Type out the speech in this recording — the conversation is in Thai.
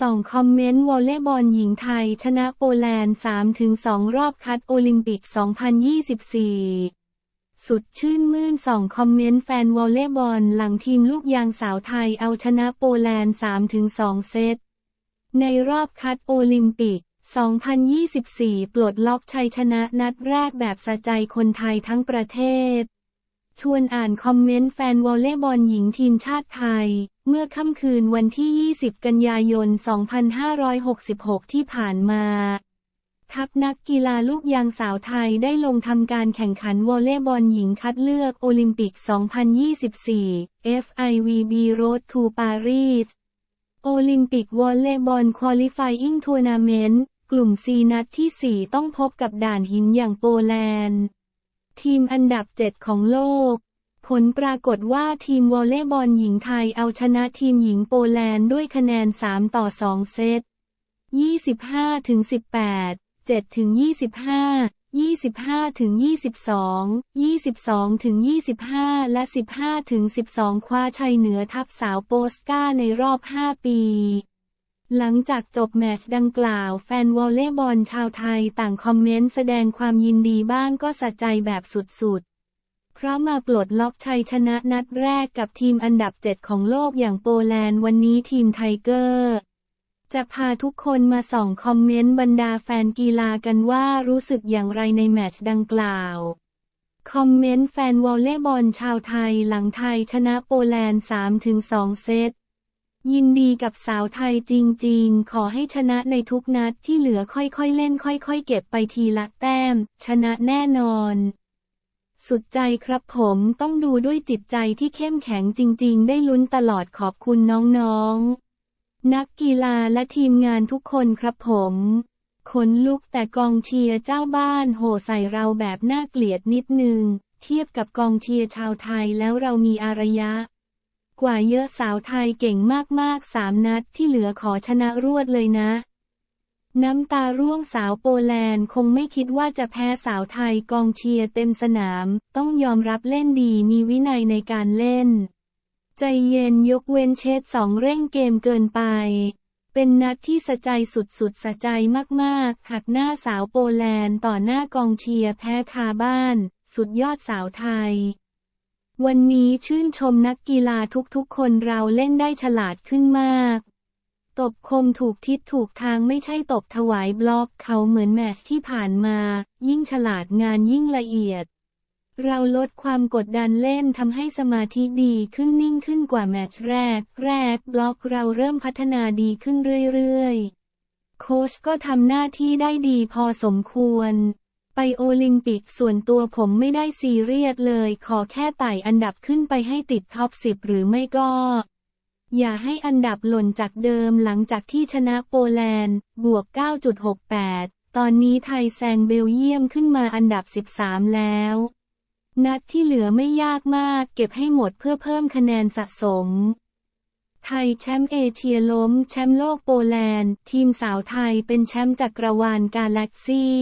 ส่องคอมเมนต์วอลเลย์บอลหญิงไทย ชนะโปแลนด์ 3-2 รอบคัดโอลิมปิก 2024สุดชื่นมื่นสองคอมเมนต์แฟนวอลเลย์บอลหลังทีมลูกยางสาวไทยเอาชนะโปแลนด์ 3-2 เซต ในรอบคัดโอลิมปิก 2024 ปลดล็อกชัยชนะนัดแรกแบบสะใจคนไทยทั้งประเทศ ชวนอ่านคอมเมนต์แฟนวอลเลย์บอลหญิงทีมชาติไทย เมื่อค่ำคืนวันที่ 20 กันยายน 2566 ที่ผ่านมา ทัพนักกีฬาลูกยางสาวไทยได้ลงทำการแข่งขันวอลเลย์บอลหญิงคัดเลือกโอลิมปิก 2024 FIVB Road to Paris โอลิมปิกวอลเลย์บอลควอลิฟายอิงทัวร์นาเมนต์กลุ่ม C นัดที่ 4 ต้องพบกับด่านหินอย่างโปแลนด์ ทีมอันดับ 7 ของโลก ผลปรากฏว่าทีมวอลเลย์บอลหญิงไทยเอาชนะทีมหญิงโปแลนด์ด้วยคะแนน 3 ต่อ 2 เซต 25 ถึง 18 7 ถึง 25 25ถึง22 22ถึง25 และ 15ถึง12 คว้าชัยเหนือทัพสาวโปสกาในรอบ 5 ปี หลังจากจบแมตช์ดังกล่าว แฟนวอลเลย์บอลชาวไทยต่างคอมเมนต์แสดงความยินดีบ้างก็สะใจแบบสุดๆ เพราะมาปลดล็อกชัยชนะนัดแรกกับทีมอันดับ 7 ของโลกอย่างโปแลนด์วันนี้ทีมไทเกอร์ จะพาทุกคนมาส่องคอมเมนต์บรรดาแฟนกีฬากันว่ารู้สึกอย่างไรในแมตช์ดังกล่าว คอมเมนต์แฟนวอลเลย์บอลชาวไทยหลังไทยชนะโปแลนด์ 3-2 เซต ยินดีกับสาวไทยจริงๆ ขอให้ชนะในทุกนัดที่เหลือค่อยๆเล่นค่อยๆเก็บไปทีละแต้ม ชนะแน่นอน สุดใจครับผมต้องดูด้วยจิตใจที่เข้มแข็งจริงๆ ได้ลุ้นตลอดขอบคุณน้องๆ นักกีฬาและทีมงานทุกคนครับผมขนลุกแต่กองเชียร์เจ้าบ้านโห่ใส่เราแบบน่าเกลียดนิดนึง เทียบกับกองเชียร์ชาวไทยแล้วเรามีอารยะ กว่าเยอะสาวไทยเก่งมากๆสามนัดที่เหลือขอชนะรวดเลยนะ น้ำตาร่วงสาวโปแลนด์คงไม่คิดว่าจะแพ้สาวไทยกองเชียร์เต็มสนาม ต้องยอมรับเล่นดีมีวินัยในการเล่น ใจเย็นยกเว้นเชดสองเร่งเกมเกินไปเป็นนัดที่สะใจสุดๆสะใจมากๆ หักหน้าสาวโปแลนด์ต่อหน้ากองเชียร์แพ้คาบ้าน สุดยอดสาวไทย วันนี้ชื่นชมนักกีฬาทุกๆ คนเราเล่นได้ฉลาดขึ้นมาก ตบคมถูกทิศถูกทางไม่ใช่ตบถวายบล็อกเขาเหมือนแมตช์ที่ผ่านมา ยิ่งฉลาดงานยิ่งละเอียด เราลดความกดดันเล่นทำให้สมาธิดีขึ้นนิ่งขึ้นกว่าแมตช์แรก แรกบล็อกเราเริ่มพัฒนาดีขึ้นเรื่อยๆ โค้ชก็ทำหน้าที่ได้ดีพอสมควร ไปโอลิมปิกส่วนตัวผมไม่ได้ซีเรียสเลย ขอแค่ไต่อันดับขึ้นไปให้ติดท็อป10หรือไม่ก็ อย่าให้อันดับหล่นจากเดิมหลังจากที่ชนะโปแลนด์ บวก 9.68 ตอนนี้ไทยแซงเบลเยียมขึ้นมาอันดับ 13 แล้ว นัดที่เหลือไม่ยากมากเก็บให้หมดเพื่อเพิ่มคะแนนสะสมไทยแชมป์เอเชียล้ม แชมป์โลกโปแลนด์ ทีมสาวไทยเป็นแชมป์จักรวาลกาแล็กซี่